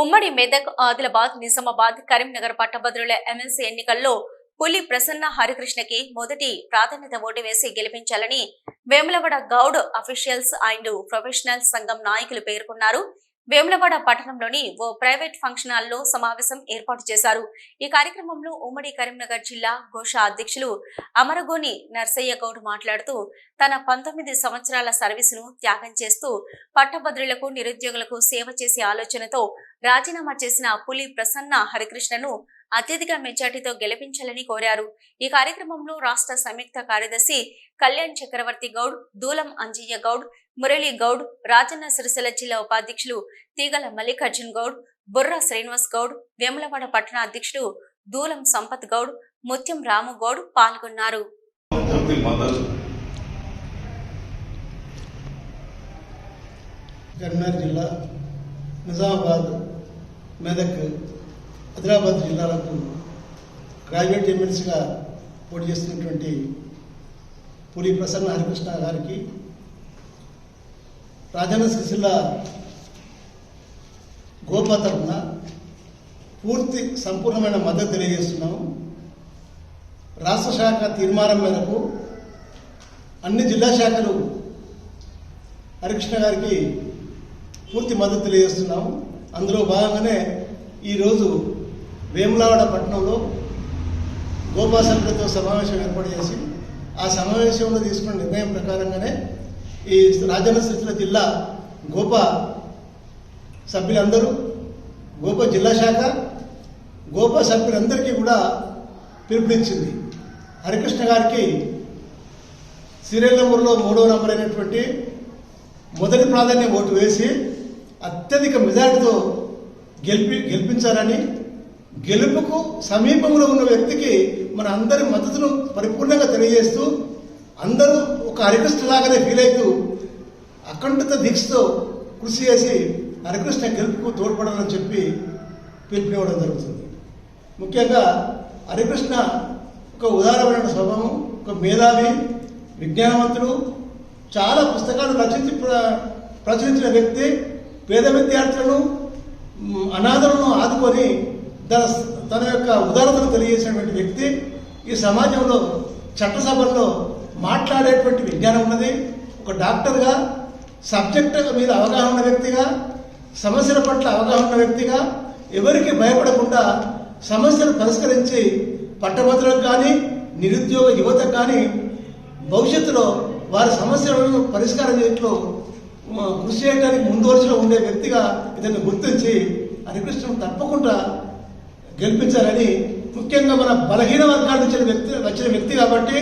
ఉమ్మడి మెదక్ ఆదిలాబాద్ నిజామాబాద్ కరీంనగర్ పట్టభద్రుల ఎమ్మెల్సీ ఎన్నికల్లో పులి ప్రసన్న హరికృష్ణకి మొదటి ప్రాధాన్యత ఓటు వేసి గెలిపించాలని Vemulawada Goud officials and professional సంఘం నాయకులు పేర్కొన్నారు. వేములవాడ పట్టణంలోని ఓ ప్రైవేట్ ఫంక్షన్ హాల్లో సమావేశం ఏర్పాటు చేశారు. ఈ కార్యక్రమంలో ఉమ్మడి కరీంనగర్ జిల్లా ఘోష అధ్యక్షులు అమరగోని నర్సయ్య గౌడ్ మాట్లాడుతూ తన పంతొమ్మిది సంవత్సరాల సర్వీసును త్యాగం చేస్తూ పట్టభద్రులకు నిరుద్యోగులకు సేవ చేసే ఆలోచనతో రాజీనామా చేసిన పులి ప్రసన్న హరికృష్ణను అత్యధిక మెజార్టీతో గెలిపించాలని కోరారు. ఈ కార్యక్రమంలో రాష్ట్ర సంయుక్త కార్యదర్శి కళ్యాణ్ చక్రవర్తి గౌడ్ దూలం అంజయ్య గౌడ్ మురళీ గౌడ్ రాజన్న సిరిసిల్ల జిల్లా ఉపాధ్యక్షులు తీగల మల్లికార్జున్ గౌడ్ బుర్ర శ్రీనివాస్ గౌడ్ వేములవాడ పట్టణ అధ్యక్షుడు దూలం సంపత్ గౌడ్ ముత్యం రాము గౌడ్ పాల్గొన్నారు. కరీంనగర్ జిల్లా నిజామాబాద్ మెదక్ ఆదిలాబాద్ జిల్లాలకు గ్రాడ్యుయేట్ ఎమ్మెల్సీగా పోటీ చేస్తున్నటువంటి పులి ప్రసన్న హరికృష్ణ గారికి రాజన్న సిరిసిల్ల గోపా తరఫున పూర్తి సంపూర్ణమైన మద్దతు తెలియజేస్తున్నాము. రాష్ట్ర శాఖ తీర్మానం మేరకు అన్ని జిల్లా శాఖలు హరికృష్ణ గారికి పూర్తి మద్దతు తెలియజేస్తున్నాము. అందులో భాగంగానే ఈరోజు వేములవాడ పట్టణంలో గోపా సభ్యులతో సమావేశం ఏర్పాటు చేసి ఆ సమావేశంలో తీసుకున్న నిర్ణయం ప్రకారంగానే ఈ రాజన్న సిరిసిల్ల జిల్లా గోపా సభ్యులందరూ గోపా జిల్లా శాఖ గోపా సభ్యులందరికీ కూడా పిలుపునిచ్చింది. హరికృష్ణ గారికి సీరియల్ నెంబర్లో మూడవ నంబర్ అయినటువంటి మొదటి ప్రాధాన్యం ఓటు వేసి అత్యధిక మెజారిటీతో గెలిపి గెలిపించారని గెలుపుకు సమీపంలో ఉన్న వ్యక్తికి మన అందరి మద్దతును పరిపూర్ణంగా తెలియజేస్తూ అందరూ ఒక హరికృష్ణ లాగానే ఫీల్ అవుతూ అఖండిత దీక్షతో కృషి చేసి హరికృష్ణ గెలుపుకు తోడ్పడాలని చెప్పి పిలుపునివ్వడం జరుగుతుంది. ముఖ్యంగా హరికృష్ణ ఒక ఉదారమైన స్వభావం ఒక మేధావి విజ్ఞానవంతుడు చాలా పుస్తకాలు రచించి ప్ర- ప్రచురించిన వ్యక్తి పేద విద్యార్థులను మ్, అనాథలను ఆదుకొని తన తన యొక్క ఉదారతను తెలియజేసినటువంటి వ్యక్తి ఈ సమాజంలో చట్టసభల్లో మాట్లాడేటువంటి విజ్ఞానం ఉన్నది. ఒక డాక్టర్గా సబ్జెక్ట్ మీద అవగాహన ఉన్న వ్యక్తిగా సమస్యల పట్ల అవగాహన ఉన్న వ్యక్తిగా ఎవరికి భయపడకుండా సమస్యలు పరిష్కరించి పట్టభద్రులకు కానీ నిరుద్యోగ యువతకు కానీ భవిష్యత్తులో వారి సమస్యలను పరిష్కారం చేయట్లో కృషి చేయడానికి ముందు వరుసలో ఉండే వ్యక్తిగా ఇతన్ని గుర్తించి హరికృష్ణను తప్పకుండా గెలిపించాలని ముఖ్యంగా మన బలహీన వర్గాల నుంచి వ్యక్తి వచ్చిన వ్యక్తి కాబట్టి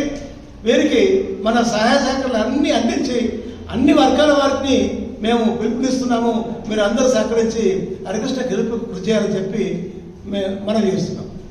వీరికి మన సహాయ సహకారాలు అన్ని అందించి అన్ని వర్గాల వారిని మేము పిలుపునిస్తున్నాము. మీరు అందరూ సహకరించి హరికృష్ణ గెలుపు కృషి చేయాలని చెప్పి మేము మనం చేస్తున్నాం.